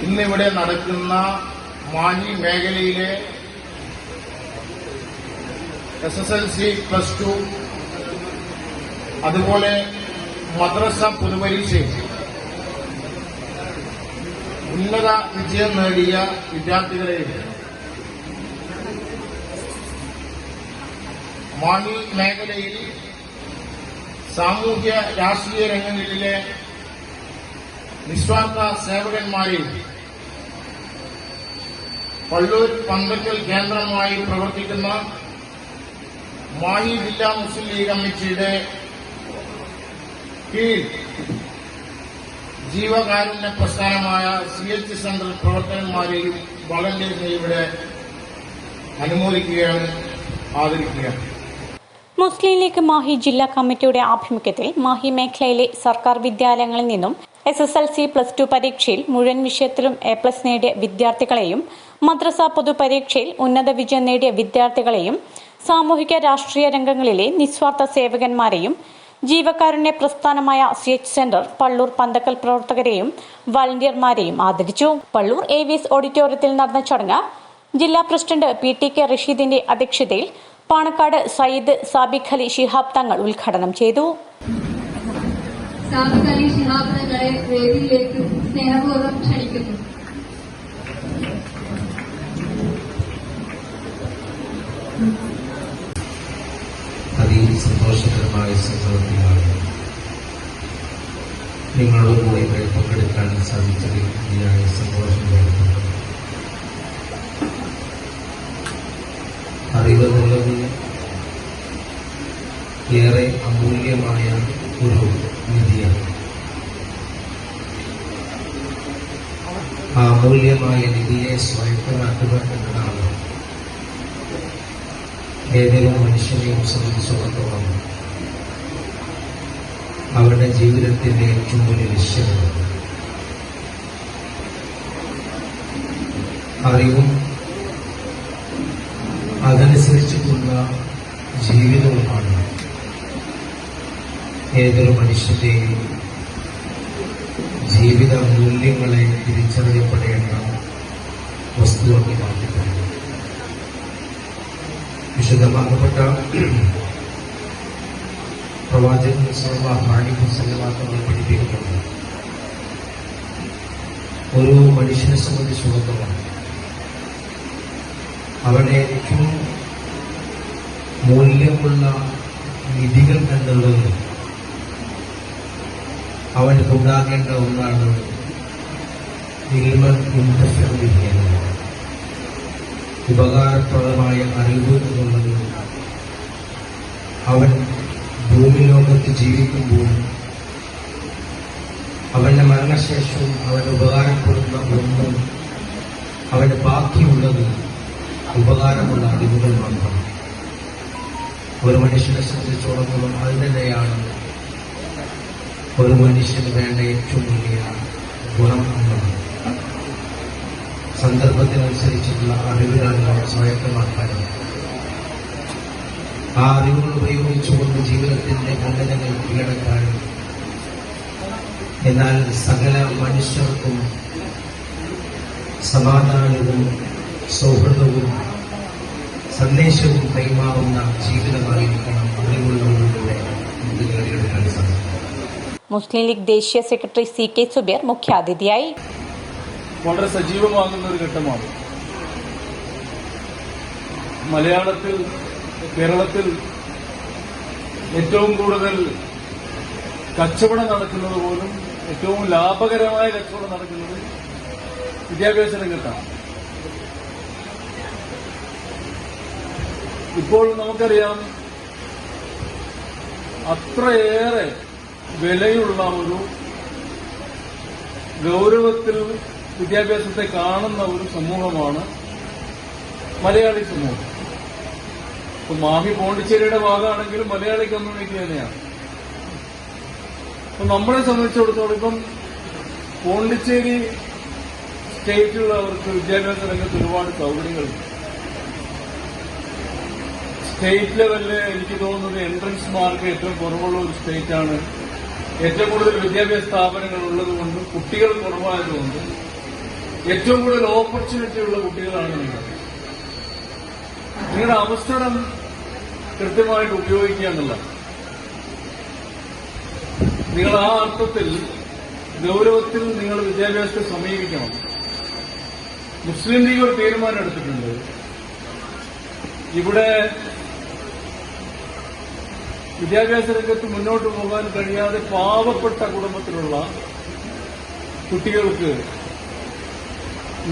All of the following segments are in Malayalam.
ഇന്നിവിടെ നടക്കുന്ന മാഹി മേഖലയിലെ S S L C plus two അതുപോലെ മദ്രസ പൊതുപരീക്ഷയിൽ ഉന്നത വിജയം നേടിയ വിദ്യാർത്ഥികളെ മാണി മേഖലയിൽ സാമൂഹ്യ രാഷ്ട്രീയ രംഗങ്ങളിലെ നിസ്വാർത്ഥ സേവകന്മാരെ പള്ളൂർ പന്തക്കൽ കേന്ദ്രമായി പ്രവർത്തിക്കുന്ന മാഹി ജില്ലാ മുസ്ലിം ലീഗ് കമ്മിറ്റിയുടെ കീഴിൽ ജീവകാരുണ്യ പ്രസ്ഥാനമായ സി എച്ച് സെന്റർ പ്രവർത്തകന്മാരെയും വളണ്ടിയറിനെ ഇവിടെ അനുമോദിക്കുകയാണ് ആദരിക്കുകയാണ്. മുസ്ലിം ലീഗ് മാഹി ജില്ലാ കമ്മിറ്റിയുടെ ആഭിമുഖ്യത്തിൽ മാഹി മേഖലയിലെ സർക്കാർ വിദ്യാലയങ്ങളിൽ നിന്നും S S L C plus two പരീക്ഷയിൽ മുഴുവൻ വിഷയത്തിലും എ പ്ലസ് നേടിയ വിദ്യാർത്ഥികളെയും മദ്രസ പൊതുപരീക്ഷയിൽ ഉന്നത വിജയം നേടിയ വിദ്യാർത്ഥികളെയും സാമൂഹിക രാഷ്ട്രീയ രംഗങ്ങളിലെ നിസ്വാർത്ഥ സേവകന്മാരെയും ജീവകാരുണ്യ പ്രസ്ഥാനമായ C H centre Pallur Panthakkal പ്രവർത്തകരെയും വളണ്ടിയർമാരെയും ആദരിച്ചു. പള്ളൂർ എ വി എസ് ഓഡിറ്റോറിയത്തിൽ നടന്ന ചടങ്ങ് ജില്ലാ പ്രസിഡന്റ് പി ടി കെ റഷീദിന്റെ അധ്യക്ഷതയിൽ പാണക്കാട് സയ്യിദ് സാബിഖ് അലി ശിഹാബ് തങ്ങൾ ഉദ്ഘാടനം ചെയ്തു. സാബിക് അലി ശിഹാബ് തങ്ങളെ വേദിയിലേക്ക് സ്നേഹപൂർവം ക്ഷണിക്കുന്നു. അതീവ സന്തോഷകരമായ സംഭവത്തിലാണ് നിങ്ങളുടെ കൂടെ പങ്കെടുക്കാൻ സാധിച്ചതിൽ ഞാൻ സന്തോഷം രേഖപ്പെടുത്തുന്നു അറിവെന്നുള്ളത് ഏറെ അമൂല്യമായ ഒരു വിധിയാണ് അമൂല്യമായ നിധിയെ സ്വായത്തമാക്കുക എന്നതാണ് ഏതൊരു മനുഷ്യനെയും സംബന്ധിച്ചിടത്തോളം അവരുടെ ജീവിതത്തിന്റെ ഏറ്റവും വലിയ ലക്ഷ്യമാണ് അറിവും അതനുസരിച്ചിട്ടുള്ള ജീവിതവുമാണ്. ഏതൊരു മനുഷ്യന്റെയും ജീവിത മൂല്യങ്ങളെ തിരിച്ചറിയപ്പെടേണ്ട വസ്തുവാക്കി മാറ്റിത്തരുന്നത് വിശദമാക്കപ്പെട്ട പ്രവാചകൻ സല്ലാത്തങ്ങൾ പഠിപ്പിക്കുന്നുണ്ട്. ഒരു മനുഷ്യനെ സംബന്ധിച്ചിടത്തോളം അവനെ ഏറ്റവും മൂല്യമുള്ള നിധികൾ എന്നുള്ളത് അവന് ഉണ്ടാകേണ്ട ഒന്നാണ് ഇന്റർഫിയർ ഉപകാരപ്രദമായ അറിവ് എന്നുള്ളത് അവൻ ഭൂമി ലോകത്ത് ജീവിക്കുമ്പോൾ അവന്റെ മരണശേഷവും അവന് ഉപകാരപ്പെടുന്ന ഒന്നും അവന് ബാക്കിയുള്ളത് ഉപകാരമുള്ള അറിവുകൾ മാത്രമാണ് ഒരു മനുഷ്യനെ സംബന്ധിച്ചോളം അതിനെയാണ് ഒരു മനുഷ്യന് വേണ്ട ഏറ്റവും വലിയ ഗുണം എന്നുള്ളത്. സന്ദർഭത്തിനനുസരിച്ചുള്ള അറിവുകളാണ് നമ്മൾ സ്വായത്തമാക്കാനും ആ അറിവുകൾ ഉപയോഗിച്ചുകൊണ്ട് ജീവിതത്തിന്റെ ഉന്നതങ്ങൾ കീഴടക്കാനും എന്നാൽ സകല മനുഷ്യർക്കും സമാധാനവും സൗഹൃദവും സന്ദേശവും കൈമാറുന്ന ജീവിതമായിരിക്കണം. അറിവുള്ളവരുടെ മുസ്ലിം ലീഗ് ദേശീയ സെക്രട്ടറി സി കെ സുബീർ മുഖ്യാതിഥിയായി. വളരെ സജീവമാകുന്ന ഒരു ഘട്ടമാണ്. മലയാളത്തിൽ കേരളത്തിൽ ഏറ്റവും കൂടുതൽ കച്ചവടം നടക്കുന്നത് പോലും ഏറ്റവും ലാഭകരമായ കച്ചവടം നടക്കുന്നത് വിദ്യാഭ്യാസ രംഗത്താണ്. ഇപ്പോൾ നമുക്കറിയാം അത്രയേറെ വിലയുള്ള ഒരു ഗൗരവത്തിൽ വിദ്യാഭ്യാസത്തെ കാണുന്ന ഒരു സമൂഹമാണ് മലയാളി സമൂഹം. ഇപ്പൊ മാഹി പോണ്ടിച്ചേരിയുടെ ഭാഗമാണെങ്കിലും മലയാളി കമ്മ്യൂണിറ്റി തന്നെയാണ്. അപ്പൊ നമ്മളെ സംബന്ധിച്ചിടത്തോളം ഇപ്പം പോണ്ടിച്ചേരി സ്റ്റേറ്റിലുള്ളവർക്ക് വിദ്യാഭ്യാസ രംഗത്ത് ഒരുപാട് സൗകര്യങ്ങളുണ്ട്. സ്റ്റേറ്റ് ലെവലിൽ എനിക്ക് തോന്നുന്നത് എൻട്രൻസ് മാർക്ക് ഏറ്റവും കുറവുള്ള ഒരു സ്റ്റേറ്റാണ് ഏറ്റവും കൂടുതൽ വിദ്യാഭ്യാസ സ്ഥാപനങ്ങൾ ഉള്ളതുകൊണ്ടും കുട്ടികൾ കുറവായതുകൊണ്ടും ഏറ്റവും കൂടുതൽ ഓപ്പർച്യൂണിറ്റി ഉള്ള കുട്ടികളാണ് നിങ്ങൾ. നിങ്ങളുടെ അവസരം കൃത്യമായിട്ട് ഉപയോഗിക്കുക എന്നുള്ള നിങ്ങൾ ആ അർത്ഥത്തിൽ ഗൗരവത്തിൽ നിങ്ങൾ വിദ്യാഭ്യാസത്തെ സമീപിക്കണം. മുസ്ലിം ലീഗ് ഒരു തീരുമാനം എടുത്തിട്ടുണ്ട്. ഇവിടെ വിദ്യാഭ്യാസ രംഗത്ത് മുന്നോട്ട് പോകാൻ കഴിയാതെ പാവപ്പെട്ട കുടുംബത്തിലുള്ള കുട്ടികൾക്ക്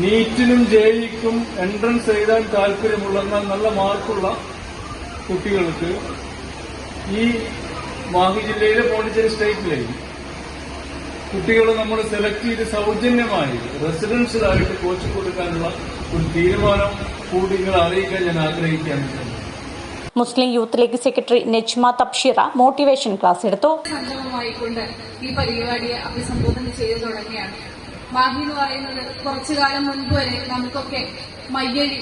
നീറ്റിനും ജയിലിക്കും എൻട്രൻസ് എഴുതാൻ താല്പര്യമുള്ള എന്നാൽ നല്ല മാർക്കുള്ള കുട്ടികൾക്ക് ഈ മാഹി ജില്ലയിലെ പോണ്ടിച്ചേരി സ്റ്റേറ്റിലേക്ക് കുട്ടികളെ നമ്മൾ സെലക്ട് ചെയ്ത് സൗജന്യമായി റെസിഡൻഷ്യലായിട്ട് കോച്ച് കൊടുക്കാനുള്ള ഒരു തീരുമാനം കൂടി നിങ്ങൾ അറിയിക്കാൻ ഞാൻ ആഗ്രഹിക്കുകയാണ്. Muslim Youth League secretary Najma Tabshira motivation class എടുത്തു. ഈ പരിപാടിയെ അഭിസംബോധന ചെയ്തു തുടങ്ങിയാണ്. മാഹി എന്ന് പറയുന്നത് കുറച്ചു കാലം മുൻപ് വരെ നമുക്കൊക്കെ മയ്യഴി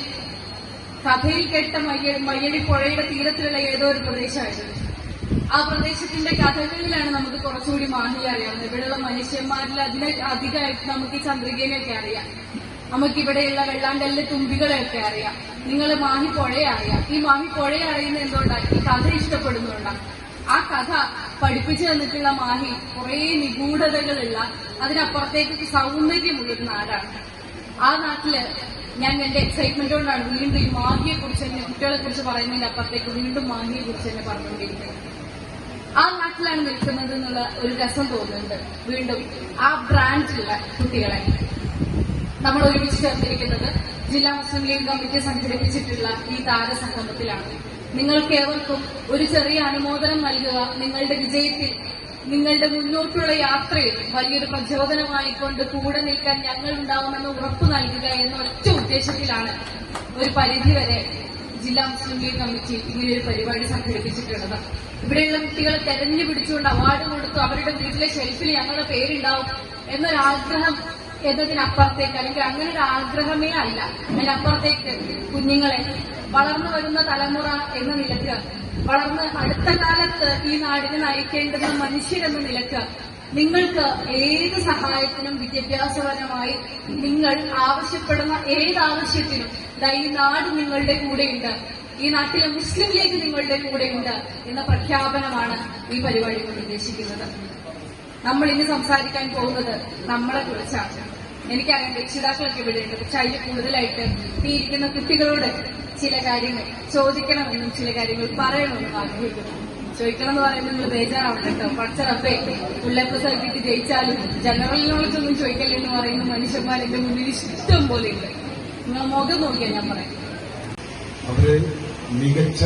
കഥയിൽ കേട്ട മയ്യഴി മയ്യഴി പുഴയുടെ തീരത്തിലുള്ള ഏതോ ഒരു പ്രദേശമായിരുന്നു. ആ പ്രദേശത്തിന്റെ കഥകളിലാണ് നമുക്ക് കുറച്ചുകൂടി മാഹി അറിയാവുന്നത് ഇവിടെയുള്ള മനുഷ്യന്മാരിൽ അതിനെ അധികമായിട്ട് നമുക്ക് ഈ ചന്ദ്രികേനെയൊക്കെ അറിയാം. നമുക്ക് ഇവിടെയുള്ള വെള്ളാങ്കല്ല് തുമ്പികളെയൊക്കെ അറിയാം. നിങ്ങൾ മാഹി പുഴയെ അറിയാം. ഈ മാഹി പുഴയെ അറിയുന്ന എന്തുകൊണ്ടാണ്? ഈ കഥ ഇഷ്ടപ്പെടുന്നുണ്ടാണ് ആ കഥ പഠിപ്പിച്ചു തന്നിട്ടുള്ള മാഹി കുറെ നിഗൂഢതകളുള്ള അതിനപ്പുറത്തേക്ക് സൗന്ദര്യമുള്ളൊരു നാടാണ്. ആ നാട്ടിൽ ഞാൻ എന്റെ എക്സൈറ്റ്മെന്റ് കൊണ്ടാണ് വീണ്ടും ഈ മാഹിയെ കുറിച്ച് തന്നെ കുട്ടികളെ കുറിച്ച് പറയുന്നതിന്റെ അപ്പുറത്തേക്ക് വീണ്ടും മാഹിയെ കുറിച്ച് തന്നെ പറഞ്ഞുകൊണ്ടിരിക്കുന്നത്. ആ നാട്ടിലാണ് നിൽക്കുന്നത് എന്നുള്ള ഒരു രസം തോന്നുന്നുണ്ട്. വീണ്ടും ആ ബ്രാൻഡിലുള്ള കുട്ടികളെ. നമ്മൾ ഒരുമിച്ച് ചേർന്നിരിക്കുന്നത് ജില്ലാ മുസ്ലിം ലീഗ് കമ്മിറ്റി സംഘടിപ്പിച്ചിട്ടുള്ള ഈ താരസംഗമത്തിലാണ്. നിങ്ങൾക്ക് ഏവർക്കും ഒരു ചെറിയ അനുമോദനം നൽകുക നിങ്ങളുടെ വിജയത്തിൽ നിങ്ങളുടെ മുന്നോട്ടുള്ള യാത്രയിൽ വലിയൊരു പ്രചോദനമായിക്കൊണ്ട് കൂടെ നിൽക്കാൻ ഞങ്ങൾ ഉണ്ടാവുമെന്ന് ഉറപ്പു നൽകുക എന്ന ഒറ്റ ഉദ്ദേശത്തിലാണ് ഒരു പരിധിവരെ ജില്ലാ മുസ്ലിം ലീഗ് കമ്മിറ്റി ഇങ്ങനെ ഒരു പരിപാടി സംഘടിപ്പിച്ചിട്ടുള്ളത്. ഇവിടെയുള്ള കുട്ടികളെ തെരഞ്ഞു പിടിച്ചുകൊണ്ട് അവാർഡ് കൊടുത്തു അവരുടെ വീട്ടിലെ ഷെൽഫിൽ ഞങ്ങളുടെ പേരുണ്ടാവും എന്നൊരാഗ്രഹം എന്നതിനപ്പുറത്തേക്ക് അല്ലെങ്കിൽ അങ്ങനെ ഒരു ആഗ്രഹമേ അല്ല. അതിനപ്പുറത്തേക്ക് കുഞ്ഞുങ്ങളെ വളർന്നു വരുന്ന തലമുറ എന്ന നിലയ്ക്ക് വളർന്ന് അടുത്ത കാലത്ത് ഈ നാടിനെ നയിക്കേണ്ടുന്ന മനുഷ്യരെന്ന നിലയ്ക്ക് നിങ്ങൾക്ക് ഏത് സഹായത്തിനും വിദ്യാഭ്യാസപരമായി നിങ്ങൾ ആവശ്യപ്പെടുന്ന ഏത് ആവശ്യത്തിനും ഈ നാട് നിങ്ങളുടെ കൂടെയുണ്ട്. ഈ നാട്ടിലെ മുസ്ലിം ലീഗ് നിങ്ങളുടെ കൂടെയുണ്ട് എന്ന പ്രഖ്യാപനമാണ് ഈ പരിപാടി കൊണ്ട് ഉദ്ദേശിക്കുന്നത്. നമ്മൾ ഇന്ന് സംസാരിക്കാൻ പോകുന്നത് നമ്മളെ കുറിച്ചാണ്. എനിക്കറിയാം രക്ഷിതാക്കളൊക്കെ ഇവിടെയുണ്ട്. പക്ഷെ അതിൽ കൂടുതലായിട്ട് ഈ ഇരിക്കുന്ന കുട്ടികളോട് ചില കാര്യങ്ങൾ ചോദിക്കണമെന്നും ചില കാര്യങ്ങൾ പറയണമെന്നും ആഗ്രഹിക്കുന്നു. ചോദിക്കണം എന്ന് പറയുന്നത് നിങ്ങൾ ബേജാറാവണം കേട്ടോ. പച്ചറപ്പേ ഉള്ളപ്പസ കിട്ടി ജയിച്ചാലും ജനറൽ നോളജ് ചോദിക്കല്ലേ എന്ന് പറയുന്ന മനുഷ്യന്മാരെന്റെ മുന്നിൽ ഇഷ്ടം പോലെ ഉണ്ട്. നിങ്ങൾ മുഖം നോക്കിയാൽ ഞാൻ പറയാം. അവരെ മികച്ച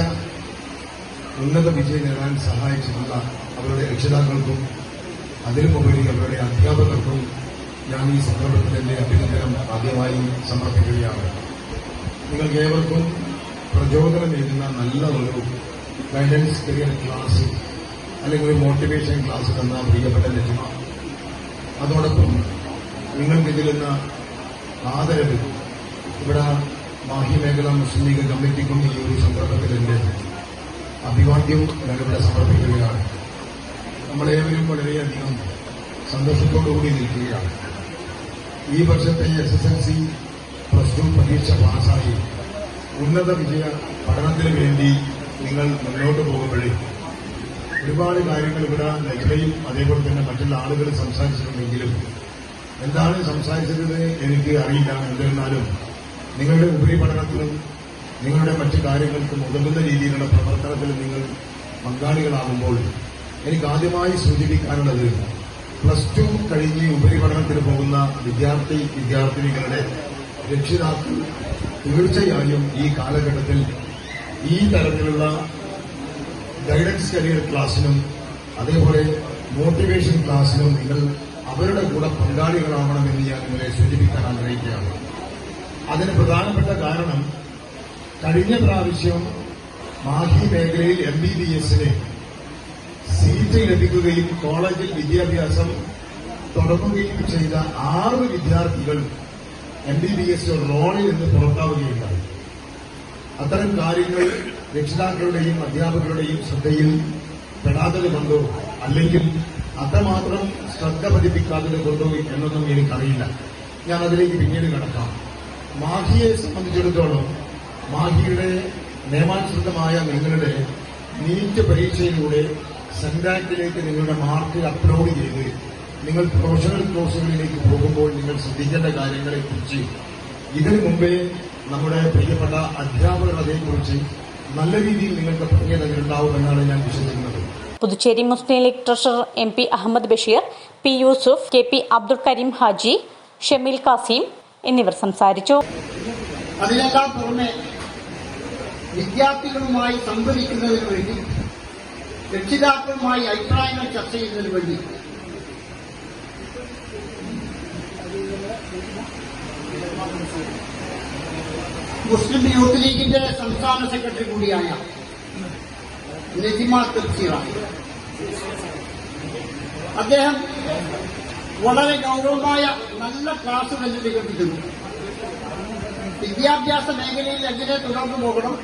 ഉന്നത വിജയം നേടാൻ സഹായിച്ചിട്ടുള്ള അവരുടെ രക്ഷിതാക്കൾക്കും അതിലുമുപരി അവരുടെ അധ്യാപകർക്കും ഞാൻ ഈ സന്ദർഭത്തിൽ എന്റെ അഭിനന്ദനം ആദ്യമായി സമർപ്പിക്കുകയാണ്. നിങ്ങൾക്ക് ഏവർക്കും പ്രചോദനമേകുന്ന നല്ല ഒരു ഗൈഡൻസ് കരിയർ ക്ലാസ് അല്ലെങ്കിൽ ഒരു മോട്ടിവേഷൻ ക്ലാസ് തന്ന പ്രിയപ്പെട്ട ലക്ഷ്മ അതോടൊപ്പം നിങ്ങൾക്ക് ഇതിലെന്ന ആദരവ് ഇവിടെ മാഹി മേഖല മുസ്ലിം ലീഗ് കമ്മിറ്റിക്കും ഈ ഒരു സന്ദർഭത്തിൽ എന്റെ അഭിവാദ്യം ഞാനിവിടെ സമർപ്പിക്കുകയാണ്. നമ്മളേവരും വളരെയധികം സന്തോഷത്തോടുകൂടി നിൽക്കുകയാണ്. ഈ വർഷത്തെ S S L C plus two പരീക്ഷ പാസ്സായി. ഉന്നത വിജയ പഠനത്തിന് വേണ്ടി നിങ്ങൾ മുന്നോട്ട് പോകുമ്പോഴേ ഒരുപാട് കാര്യങ്ങൾ ഇവിടെ ലൈബ്രറിയും അതേപോലെ തന്നെ മറ്റുള്ള ആളുകൾ സംസാരിച്ചിട്ടുണ്ടെങ്കിലും എന്താണ് സംസാരിച്ചത് എനിക്ക് അറിയില്ല. എന്നിരുന്നാലും നിങ്ങളുടെ ഉപരിപഠനത്തിനും നിങ്ങളുടെ മറ്റു കാര്യങ്ങൾക്കും ഉതകുന്ന രീതിയിലുള്ള പ്രവർത്തനത്തിൽ നിങ്ങൾ പങ്കാളികളാകുമ്പോൾ എനിക്ക് ആദ്യമായി സൂചിപ്പിക്കാനുള്ളത് പ്ലസ് ടു കഴിഞ്ഞ് ഉപരിപഠനത്തിന് പോകുന്ന വിദ്യാർത്ഥി വിദ്യാർത്ഥിനികളുടെ രക്ഷിതാക്കൾ തീർച്ചയായും ഈ കാലഘട്ടത്തിൽ ഈ തരത്തിലുള്ള ഗൈഡൻസ് കരിയർ ക്ലാസ്സിനും അതേപോലെ മോട്ടിവേഷൻ ക്ലാസ്സിനും നിങ്ങൾ അവരുടെ കൂടെ പങ്കാളികളാവണമെന്ന് ഞാൻ നിങ്ങളെ സൂചിപ്പിക്കാൻ ആഗ്രഹിക്കുകയാണ്. അതിന് പ്രധാനപ്പെട്ട കാരണം കഴിഞ്ഞ പ്രാവശ്യം മാഹി മേഖലയിൽ എം ബി ബി എസിന് സീറ്റ് ലഭിക്കുകയും കോളേജിൽ വിദ്യാഭ്യാസം തുടങ്ങുകയും ചെയ്ത ആറ് വിദ്യാർത്ഥികൾ എം ബി ബി എസ് റോളിൽ നിന്ന് പുറത്താവുകയുണ്ടായി. അത്തരം കാര്യങ്ങൾ രക്ഷിതാക്കളുടെയും അധ്യാപകരുടെയും ശ്രദ്ധയിൽ പെടാത്തത് കൊണ്ടോ അല്ലെങ്കിൽ അത്രമാത്രം ശ്രദ്ധ പതിപ്പിക്കാത്തത് കൊണ്ടോ എന്നൊന്നും എനിക്കറിയില്ല. ഞാൻ അതിലേക്ക് പിന്നീട് കടക്കാം. മാഹിയെ സംബന്ധിച്ചിടത്തോളം മാഹിയുടെ നിയമാനുസൃതമായ നിങ്ങളുടെ നീറ്റ് പരീക്ഷയിലൂടെ സെൻഡാക്കിലേക്ക് നിങ്ങളുടെ മാർക്ക് അപ്ലോഡ് ചെയ്ത് നിങ്ങൾ പ്രൊഫഷണൽ കോഴ്സുകളിലേക്ക് പോകുമ്പോൾ നിങ്ങൾ ശ്രദ്ധിക്കേണ്ട കാര്യങ്ങളെക്കുറിച്ച് ഇതിനു മുമ്പേ നമ്മുടെ പ്രിയപ്പെട്ട അധ്യാപകർ അതേക്കുറിച്ച് നല്ല രീതിയിൽ നിങ്ങൾക്ക് പറഞ്ഞു തന്നിട്ടുണ്ടാവുമെന്നാണ് ഞാൻ വിശ്വസിക്കുന്നത്. Puducherry Muslim League treasurer M P Ahammed Basheer P Yusuf K P Abdul Kareem Haji Shameel Kasim എന്നിവർ സംസാരിച്ചു. അതിനേക്കാൾ പുറമെ വിദ്യാർത്ഥികളുമായി സംവദിക്കുന്നതിന് വേണ്ടി രക്ഷിതാക്കളുമായി അഭിപ്രായങ്ങൾ ചർച്ച ചെയ്യുന്നതിന് വേണ്ടി. മുസ്ലിം യൂത്ത് ലീഗിന്റെ സംസ്ഥാന സെക്രട്ടറി കൂടിയായ നജിമ തഫ്സീറ അദ്ദേഹം വളരെ ഗൗരവമായ നല്ല ക്ലാസുകൾ നികൾപ്പിക്കുന്നു വിദ്യാഭ്യാസ മേഖലയിൽ എങ്ങനെ തുടർന്നു പോകണം?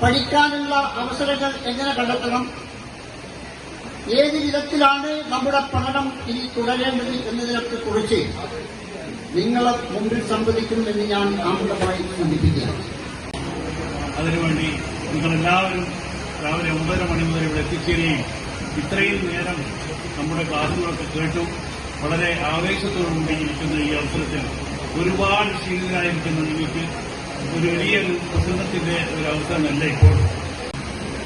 പഠിക്കാനുള്ള അവസരങ്ങൾ എങ്ങനെ കണ്ടെത്തണം? ഏത് വിധത്തിലാണ് നമ്മുടെ പഠനം ഇനി തുടരേണ്ടത് എന്നതിനൊക്കെ കുറിച്ച് നിങ്ങളെ മുമ്പിൽ സംവദിക്കുമെന്ന് ഞാൻ ആമുഖമായി സൂചിപ്പിക്കുകയാണ് അതിനുവേണ്ടി നിങ്ങളെല്ലാവരും രാവിലെ ഒമ്പതര മണി മുതൽ ഇവിടെ എത്തിച്ചേരുകയും ഇത്രയും നേരം നമ്മുടെ ക്ലാസ്സുകളൊക്കെ കേട്ടു വളരെ ആവേശത്തോടുകൂടി ഇരിക്കുന്ന ഈ അവസരത്തിൽ ഒരുപാട് ക്ഷീണിതരായിരിക്കുന്ന നിങ്ങൾക്ക് ഒരു വലിയ പ്രസംഗത്തിന്റെ ഒരു ഇപ്പോൾ.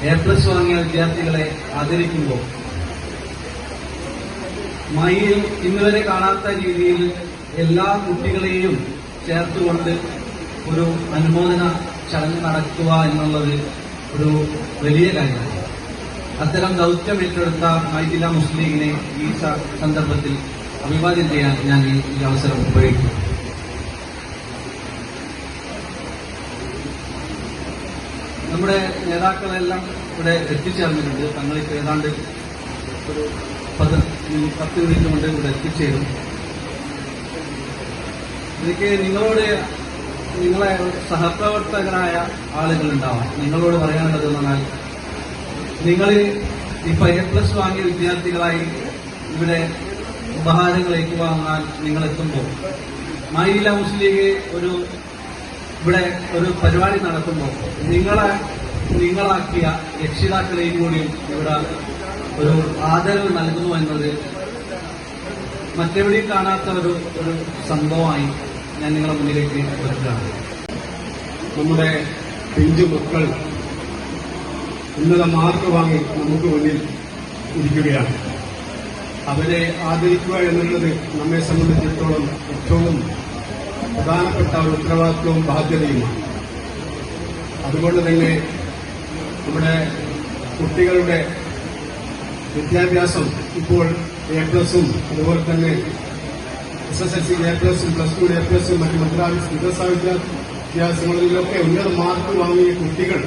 എ പ്ലസ് വാങ്ങിയ വിദ്യാർത്ഥികളെ ആദരിക്കുമ്പോൾ മയിൽ ഇന്നുവരെ കാണാത്ത രീതിയിൽ എല്ലാ കുട്ടികളെയും ചേർത്തുകൊണ്ട് ഒരു അനുമോദന ചടങ്ങ് നടക്കുക എന്നുള്ളത് ഒരു വലിയ കാര്യമാണ്. അത്തരം ദൗത്യം ഏറ്റെടുത്ത മൈദില മുസ്ലിം ലീഗിനെ ഈ സന്ദർഭത്തിൽ അഭിവാദ്യം ചെയ്യാൻ ഞാൻ ഈ അവസരം ഉപയോഗിക്കും നമ്മുടെ നേതാക്കളെല്ലാം ഇവിടെ എത്തിച്ചേർന്നിട്ടുണ്ട്. തങ്ങളിപ്പോൾ ഏതാണ്ട് ഒരു പത്ത് മിനി- പത്ത് മിനിറ്റ് കൊണ്ട് ഇവിടെ എത്തിച്ചേരും. എനിക്ക് നിങ്ങളോട് നിങ്ങളെ സഹപ്രവർത്തകരായ ആളുകളുണ്ടാവാം. നിങ്ങളോട് പറയാനുള്ളത് എന്ന് പറഞ്ഞാൽ നിങ്ങൾ ഇപ്പൊ എ പ്ലസ് വാങ്ങിയ വിദ്യാർത്ഥികളായി ഇവിടെ ഉപഹാരങ്ങൾ ഏറ്റുവാങ്ങാൻ നിങ്ങൾ എത്തുമ്പോൾ മായില മുസ്ലിം ഒരു ഇവിടെ ഒരു പരിപാടി നടത്തുമ്പോൾ നിങ്ങളെ നിങ്ങളാക്കിയ രക്ഷിതാക്കളെയും കൂടിയും ഇവിടെ ഒരു ആദരവ് നൽകുന്നു എന്നത് മറ്റെവിടെയും കാണാത്ത ഒരു ഒരു സംഭവമായി ഞാൻ നിങ്ങളുടെ മുന്നിലേക്ക് വെക്കുകയാണ് നമ്മുടെ പിഞ്ചു മക്കൾ ഉന്നത മാർക്ക് വാങ്ങി നമുക്ക് മുന്നിൽ ഇരിക്കുകയാണ്. അവരെ ആദരിക്കുക എന്നുള്ളത് നമ്മെ സംബന്ധിച്ചിടത്തോളം ഏറ്റവും പ്രധാനപ്പെട്ട ഒരു ഉത്തരവാദിത്വവും ബാധ്യതയുമാണ്. അതുകൊണ്ട് തന്നെ നമ്മുടെ കുട്ടികളുടെ വിദ്യാഭ്യാസം ഇപ്പോൾ എ പ്ലസും അതുപോലെ തന്നെ S S L C A പ്ലസും പ്ലസ് ടു എ പ്ലസും മറ്റ് മദ്രാസ് വിദ്യാഭ്യാസ വിദ്യാഭ്യാസങ്ങളിലൊക്കെ ഉന്നത മാർക്ക് വാങ്ങിയ കുട്ടികൾ.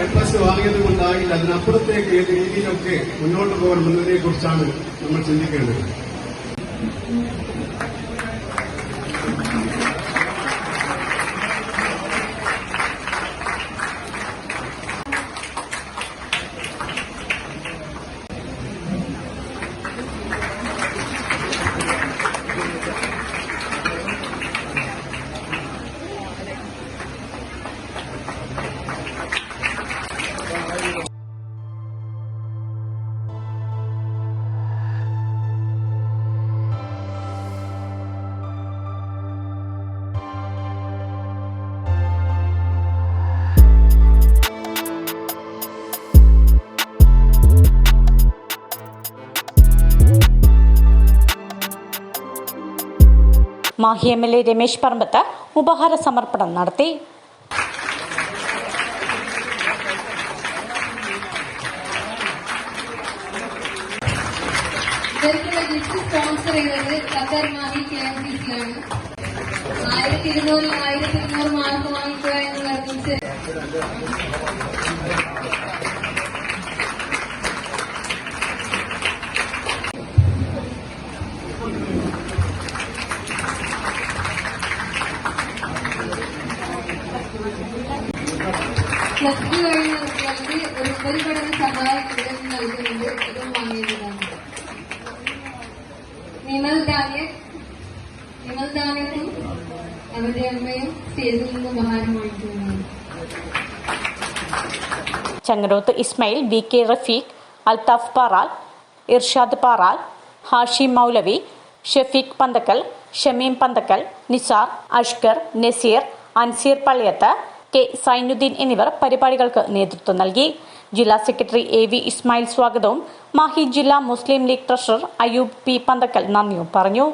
എ പ്ലസ് വാങ്ങിയത് കൊണ്ടായില്ല അതിനപ്പുറത്തേക്ക് ഏത് രീതിയിലൊക്കെ മുന്നോട്ട് പോകണം എന്നതിനെ കുറിച്ചാണ് നമ്മൾ ചിന്തിക്കേണ്ടത്. Mahe M L A Ramesh Parambath ഉപഹാര സമർപ്പണം നടത്തി. ഇവർക്കുള്ള സ്പോൺസർ ചെയ്തത് Qatar Mahe K M C C ആണ് ആയിരത്തി ഇരുന്നൂറിൽ ആയിരത്തി ഇരുന്നൂറ് മാർക്ക് വാങ്ങിക്കുക എന്ന് പറഞ്ഞിട്ട് ഒരു സ്റ്റേജിൽ Changaroth Ismail V K Rafeeq Althaf Paral Irshad Paral Hashim Moulavi Shafeeq Panthakkal Shameem Panthakkal Nisar Ashkar Naseer Anseer Palliyath K Sainudheen എന്നിവർ പരിപാടികൾക്ക് നേതൃത്വം നൽകി. ജില്ലാ സെക്രട്ടറി എ വി ഇസ്മായിൽ സ്വാഗതവും മാഹി ജില്ലാ Muslim League treasurer Ayyub P Panthakkal നന്ദിയും പറഞ്ഞു.